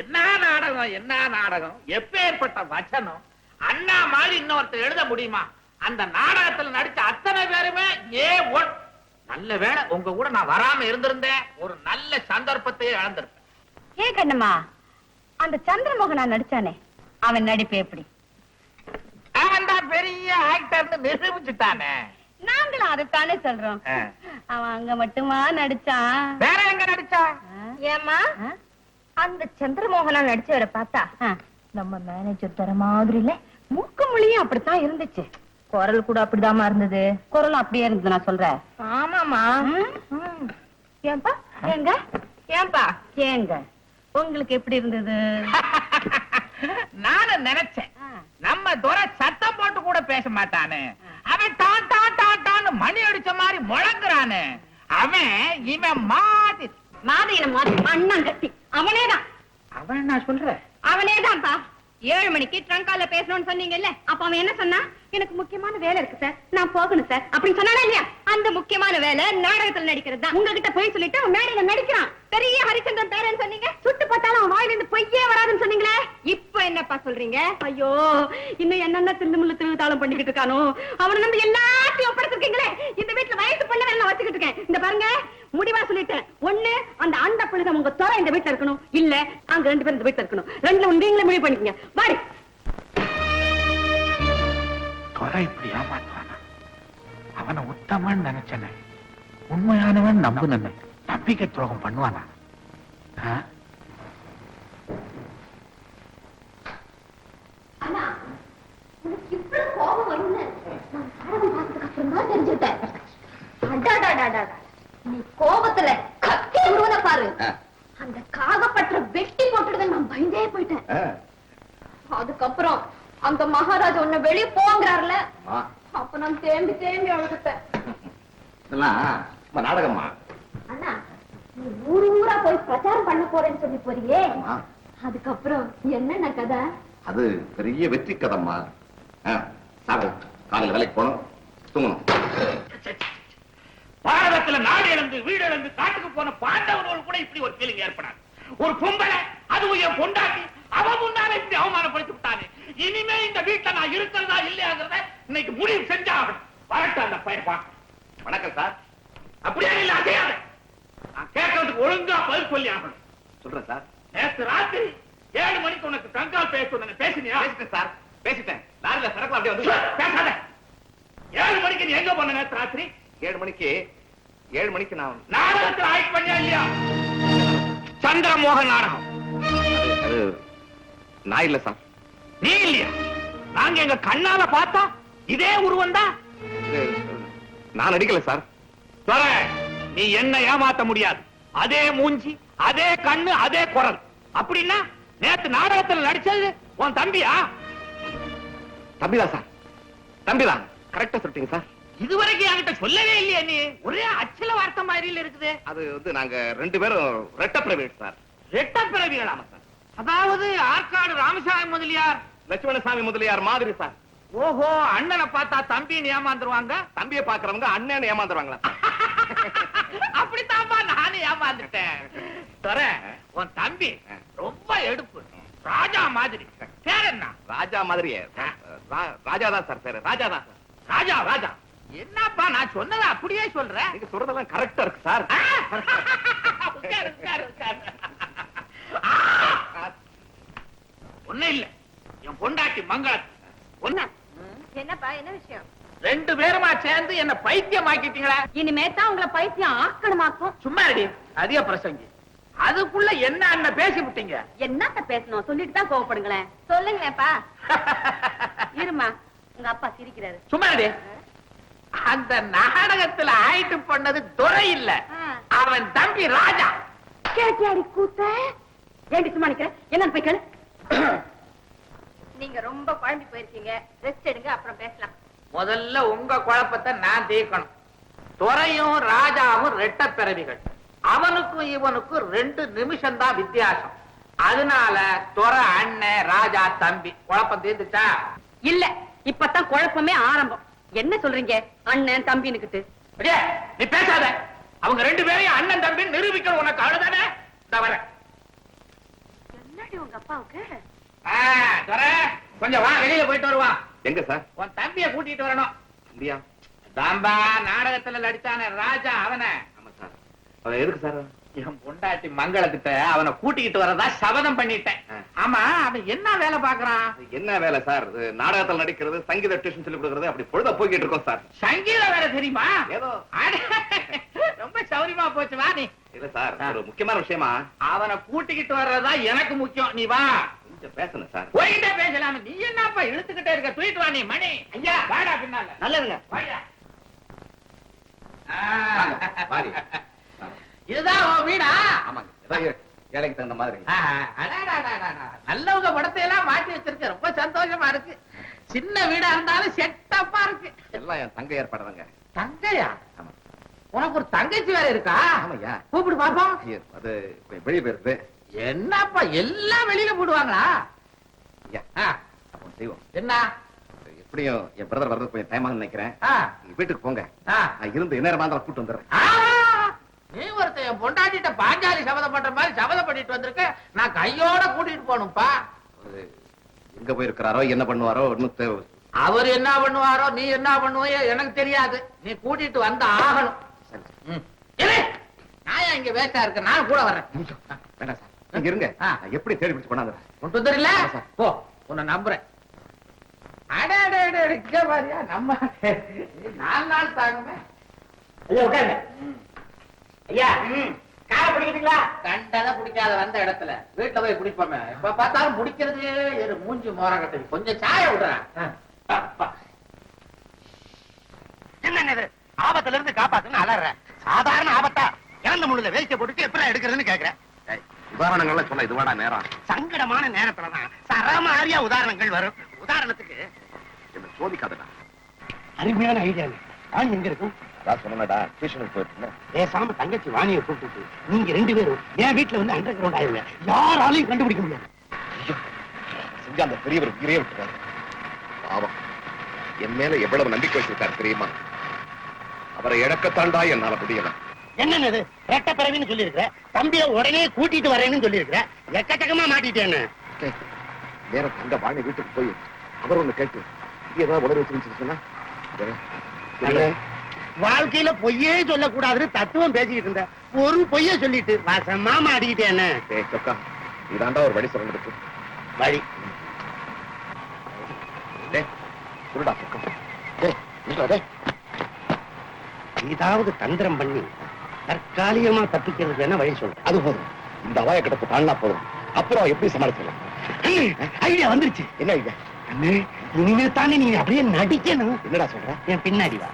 என்ன நாடகம் என்ன நாடகம்? எப்பேற்பட்ட வச்சனம் அண்ணா மாதிரி இன்னொருத்தர் எழுத முடியுமா? அந்த நாடகத்துல நடிச்ச அத்தனை பேருமே ஏ ஒன். நல்ல வேளை உங்க கூட நான் வராம இருந்திருந்தேன். ஒரு நல்ல சந்தர்ப்பத்தையே இழந்திருப்பேன். ஏ கண்ணம்மா அந்த சந்திரமோகனா நடிச்சானே அவன் நடிப்பு எப்படி? அவன் தான் பெரிய ஆக்டர்னு நிரூபிச்சுட்டானே. நாங்களும் அதைத்தானே சொல்றோம். அவன் அங்க மட்டுமா நடிச்சான்? வேற எங்க நடிச்சா ஏமா அந்த சந்திரமோகனா நடிச்சவரை பார்த்தா நம்ம மேனேஜர் தர மாதிரி இல்ல மூக்கு மொழியும் அப்படித்தான் இருந்துச்சு. குரல் கூட அப்படிதாம்மா இருந்தது. குரலும் அப்படியே இருந்தது நான் சொல்றேன். ஆமாமா ஏன்பா? ஏங்க? ஏன்பா? ஏங்க. உங்களுக்கு எப்படி இருந்தது? நானும் நினைச்சேன். நம்ம துரை சத்தம் போட்டு கூட பேச மாட்டானே. அவன் டான் டான் டான் டான்னு மணி அடிச்ச மாதிரி முழங்குறானே. அவன் இவன் மாதிரி. மாதிரி மாதிரி அண்ணன் கட்டி. அவனேதான் அவன் நான் சொல்றேன் அவனேதான்ப்பா. ஏழு மணிக்கு ட்ரங்கால பேசணும்னு சொன்னீங்கல்ல அப்ப அவன் என்ன சொன்னா? எனக்கு முக்கியமான வேலை இருக்கு சார் நான் போகணும் சார் அப்படின்னு சொன்னானா இல்லையா? அந்த முக்கியமான வேலை நாடகத்துல நடிக்கிறது? தான் உங்ககிட்ட போய் சொல்லிட்டு அவன் மேடையில நடிக்கிறான். பெரிய ஹரிச்சந்திரன் பேரன்னு சொன்னீங்க சுட்டு பார்த்தாலும் அவன் வாயில இருந்து பொய்யே வராதுன்னு சொன்னீங்களே? இப்ப என்னப்பா சொல்றீங்க? ஐயோ இன்னும் என்னென்ன தில்லுமுள்ளு திருவிழாலும் பண்ணிக்கிட்டு இருக்கானோ? அவனை நம்பி எல்லாத்தையும் ஒப்படைச்சிருக்கீங்களே? இந்த வீட்டுல வயசு பண்ண வேலை வச்சுக்கிட்டு இருக்கேன். இந்த பாருங்க முடிவா சொல்லிட்டேன். ஒண்ணு அந்த அந்த புழுகம் உங்க துறை இந்த வீட்டுல இருக்கணும். இல்ல அங்க ரெண்டு பேரும் இந்த வீட்டுல இருக்கணும். ரெண்டுல ஒண்ணு நீங்களே முடிவு பண்ணிக்கங்க. வாடி. துறை இப்படி ஏமாத்துவானா அவனை உத்தமன் நினைச்சன. உண்மையானவன் நம்புனன. நம்பிக்கை துரோகம் பண்ணுவானா? கோபம் வரும்னு நான் நாடகம் பார்த்ததுக்கு அப்புறம் தான் தெரிஞ்சுட்டேன். நீ கோபத்துல கத்தி விடுவத பாரு. அந்த காகப்பற்ற வெட்டி போட்டுடுத நான் பயந்தே போயிட்டேன். அதுக்கப்புறம் அந்த மகாராஜா உன்னை வெளிய போங்கிறாருல அப்ப நான் தேம்பி தேம்பி அழுதுட்டேன். நாடகம்மா. அண்ணா நீ ஊரு ஊரா போய் பிரச்சாரம் பண்ண போறேன்னு சொல்லி போறியே. அதுக்கப்புறம் என்னென்ன கதை? அது பெரிய வெற்றி கதம்மா. காலையில் வேலைக்கு போகணும். தூங்கணும். பாரதத்துல நாடு இழந்து வீடு இழந்து காட்டுக்கு போன பாண்டவர்கள் கூட இப்படி ஒரு ஃபீலிங் ஏற்படாது. ஒரு பொம்பளை அதுவும் என் பொண்டாட்டி அவ முன்னால இப்படி அவமானப்படுத்தி விட்டானே. இனிமே இந்த வீட்டுல நான் இருக்கிறதா இல்லையாங்கிறத இன்னைக்கு முடிவு செஞ்சாகணும். வரட்டும் அந்த பையன் பார்க்க. வணக்கம் சார். அப்படியே இல்ல அதே. நான் கேட்கறதுக்கு ஒழுங்கா பதில் சொல்லி ஆகணும். சொல்றேன் சார். நேத்து ராத்திரி ஏழு மணிக்கு உனக்கு தங்கால் பேச பேசினியா? பேசிட்டேன் சார். பேசிட்டேன். லாரில சரக்கு அப்படியே வந்து பேசாத. ஏழு மணிக்கு நீ எங்க போன நேத்து ராத்திரி? ஏழு மணிக்கு ஏழு மணிக்கு நான் நாடகத்தில் ஆக்ட் பண்ணியா இல்லையா? சந்திரமோகன் நாடகம். அது நான் இல்ல சார். நீ இல்லையா? நாங்க எங்க கண்ணால பார்த்தா இதே உருவம் தான். நான் நடிக்கல சார். நீ என்ன ஏமாத்த முடியாது. அதே மூஞ்சி அதே கண்ணு அதே குரல். அப்படின்னா நேத்து நாடகத்துல நடிச்சது உன் தம்பியா? தம்பிதான் சார். தம்பிதான். கரெக்டா சொல்லிட்டீங்க சார். இதுவரைக்கும் என்கிட்ட சொல்லவே இல்லையா நீ. ஒரே அச்சல வார்த்தை மாதிரி இருக்குது. அது வந்து நாங்க ரெண்டு பேரும் ரெட்ட பிரைவேட் சார். ரெட்ட பிறவிகளாம சார். அதாவது ஆற்காடு ராமசாமி முதலியார். லட்சுமணசாமி முதலியார் மாதிரி சார். ஓஹோ அண்ணனை பார்த்தா தம்பின்னு ஏமாந்துருவாங்க? தம்பியை பாக்குறவங்க அண்ணன் ஏமாந்துருவாங்களா? அப்படித்தான்பா நானும் ஏமாந்துட்டேன். தர உன் தம்பி ரொம்ப எடுப்பு. ராஜா மாதிரி. பேர் என்ன? ராஜா மாதிரியே. ராஜா தான் சார் பேரு. ராஜா தான் சார். ராஜா ராஜா. என்னப்பா நான் சொன்னதை அப்படியே சொல்றேன் நீங்க சொல்றதெல்லாம் கரெக்டா இருக்கு சார்! ஒண்ணும் இல்ல. என் பொண்டாட்டி மங்களம் ஒண்ணு. என்னப்பா என்ன விஷயம்? ரெண்டு பேருமா சேர்ந்து என்ன பைத்தியம் ஆக்கிட்டீங்களா இனிமே தான் உங்களை பைத்தியம் ஆக்கணுமாக்கும். சும்மா அடி அதிக பிரசங்கி. அதுக்குள்ள என்ன அண்ணன் பேசி விட்டீங்க? என்னத்த பேசணும்? சொல்லிட்டு தான் கோவப்படுங்களேன். சொல்லுங்களேப்பா இருமா உங்க அப்பா சிரிக்கிறாரு. சும்மா அடி அந்த நாடகத்துல ஆயிட்டு பண்ணது துரை இல்ல. அவன் தம்பி ராஜா. கேட்டியாடி கூத்த? ஏண்டி சும்மா நிக்கிறேன் என்னன்னு போய் கேளு. நீங்க ரொம்ப குழம்பி போயிருக்கீங்க. ரெஸ்ட் எடுங்க அப்புறம் பேசலாம். முதல்ல உங்க குழப்பத்தை நான் தீர்க்கணும். துரையும் ராஜாவும் ரெட்ட பிறவிகள். அவனுக்கும் இவனுக்கும் ரெண்டு நிமிஷம் தான் வித்தியாசம். அதனால துரை அண்ணன் ராஜா தம்பி. குழப்பம் தீர்ந்துச்சா? இல்ல இப்பதான் குழப்பமே ஆரம்பம். என்ன சொல்றீங்க? அண்ணன் அடியே, நீ பேசாத. அவங்க ரெண்டு பேரையும் அண்ணன் தம்பி நிரூபிக்கணும் உனக்கு இந்த வரேன். என்னடி அப்பாவுக்கு? ஆ, துரை, கொஞ்சம் வா வெளியில போயிட்டு வருவா. எங்க சார்? உன் தம்பிய கூட்டிட்டு வரணும். இந்தியா தாம்பா நாடகத்துல நடிச்சானே ராஜா அவனை. ஆமா சார். அவன் எதுக்கு சார்? என் பொண்டாட்டி மங்களத்திட்ட அவனை கூட்டிக்கிட்டு வரதா சபதம் பண்ணிட்டேன். ஆமா அவன் என்ன வேலை பாக்குறான் என்ன வேலை சார்? நாடகத்தில் நடிக்கிறது சங்கீத டியூஷன் சொல்லி கொடுக்கறது அப்படி பொழுத போய்கிட்டு இருக்கோம் சார். சங்கீத வேலை தெரியுமா? ஏதோ. ரொம்ப சௌரியமா போச்சு வா நீ. இல்ல சார் ஒரு முக்கியமான விஷயமா? அவனை கூட்டிக்கிட்டு வர்றதா எனக்கு முக்கியம் நீ வா. கொஞ்சம் பேசணும் சார். போயிட்டே பேசலாம நீ என்னப்பா இழுத்துக்கிட்டே இருக்க? தூக்கிட்டு வா நீ மணி. ஐயா வாடா பின்னால. நல்லதுங்க. வாங்க, வாரி. இதுதான் உன் வீடா? ஆமாங்க. ஏழைக்கு தகுந்த மாதிரி. நல்லவங்க படத்தை எல்லாம் மாட்டி வச்சிருக்க. ரொம்ப சந்தோஷமா இருக்கு. சின்ன வீடா இருந்தாலும் செட்டப்பா இருக்கு. எல்லாம் என் தங்க ஏற்பாடுதாங்க. தங்கையா? உனக்கு ஒரு தங்கச்சி வேற இருக்கா? ஆமாய்யா. கூப்பிடு பாப்போம். அது வெளியே போயிருக்குது என்னப்பா எல்லாம் வெளியில போடுவாங்களா? செய்வோம். என்ன? எப்படியும் என் பிரதர் வர்றதுக்கு கொஞ்சம் டைம் நினைக்கிறேன். வீட்டுக்கு போங்க. நான் இருந்து நேரமா இருந்தாலும் கூட்டு வந்துடுறேன். என் பொண்டாட்டிட்ட பாஞ்சாலி சபதம் பண்ற மாதிரி சபதம் பண்ணிட்டு வந்திருக்க நான் கையோட கூட்டிட்டு போகணும்ப்பா. எங்க போயிருக்கிறாரோ என்ன பண்ணுவாரோ ஒன்னும் தேவை அவர் என்ன பண்ணுவாரோ நீ என்ன பண்ணுவையோ எனக்கு தெரியாது. நீ கூட்டிட்டு வந்து ஆகணும். நான் ஏன் இங்க வேஸ்டா இருக்க நான் கூட வரேன் வேண்டாம் சார். நீங்க இருங்க. எப்படி தேடி பிடிச்சு கொண்டாந்துறேன்? கொண்டு வந்துடல. போ. உன்னை நம்புறேன். அட, நம்ம நாலு நாள் தாங்குமே ஐயா உட்காருங்க ஐயா காரை பிடிக்கிறீங்களா? கண்டதை பிடிக்காத வந்த இடத்துல. வீட்டுல போய் பிடிப்போமே. எப்ப பார்த்தாலும் பிடிக்கிறது மூஞ்சி மோரம் கட்டுது. கொஞ்சம் சாய விடுறேன். என்னங்க ஆபத்துல இருந்து காப்பாத்துன்னு அலற சாதாரண ஆபத்தா? இறந்த முள்ளுல வேலிச்ச போட்டுட்டு எப்படி எடுக்கிறதுன்னு கேக்குறேன். உதாரணங்கள்லாம் சொன்ன இதுவாடா நேரம்? சங்கடமான நேரத்துலதான் சரமாரியா உதாரணங்கள் வரும். உதாரணத்துக்கு என்ன சோதிக்காதடா. அருமையான ஐடியா வாணி எங்க இருக்கும் நான் சொன்னடா டியூஷனுக்கு போயிட்டு பேசாம தங்கச்சி வாணியை கூப்பிட்டு நீங்க ரெண்டு பேரும் என் வீட்டுல வந்து அண்டர் கிரவுண்ட் ஆயிருங்க. யாராலையும் கண்டுபிடிக்க முடியாது. செஞ்ச அந்த பெரியவர் உயிரே விட்டுறாரு பாவம். என் மேல எவ்வளவு நம்பிக்கை வச்சிருக்காரு தெரியுமா? அவரை இழக்கத்தாண்டா என்னால முடியல. என்னன்னு ரெட்ட பிறவின்னு சொல்லியிருக்கிற. தம்பிய உடனே கூட்டிட்டு வரேன்னு சொல்லியிருக்கிற. எக்கச்சக்கமா மாட்டிட்டேன்னு டேய், நேரா தங்க வாணி வீட்டுக்கு போய் அவர் ஒண்ணு கேட்டு ஏதாவது உடல் வச்சிருந்துச்சு சொன்னா இதோ, இல்லை. வாழ்க்கையில பொய்யே சொல்லக்கூடாதுன்னு தத்துவம் பேசிக்கிட்டு இருந்த ஒரு பொய்ய சொல்லிட்டு வசமா மாட்டிக்கிட்டேன்னு டேய், சொக்கா இதாண்டா ஒரு வழி சொல்றதுக்கு வழி. சொல்லுடா சொக்கா. ஏதாவது தந்திரம் பண்ணி தற்காலிகமா தப்பிக்கிறது என்ன வழி சொல்றேன் அது போதும். இந்த அவாய கிடப்பு தாண்டா போதும். அப்புறம் எப்படி சமாளிக்கலாம் ஐடியா வந்துருச்சு. என்ன ஐயா இனிமே தானே நீ அப்படியே நடிக்கணும். என்னடா சொல்ற? என் பின்னாடி வா.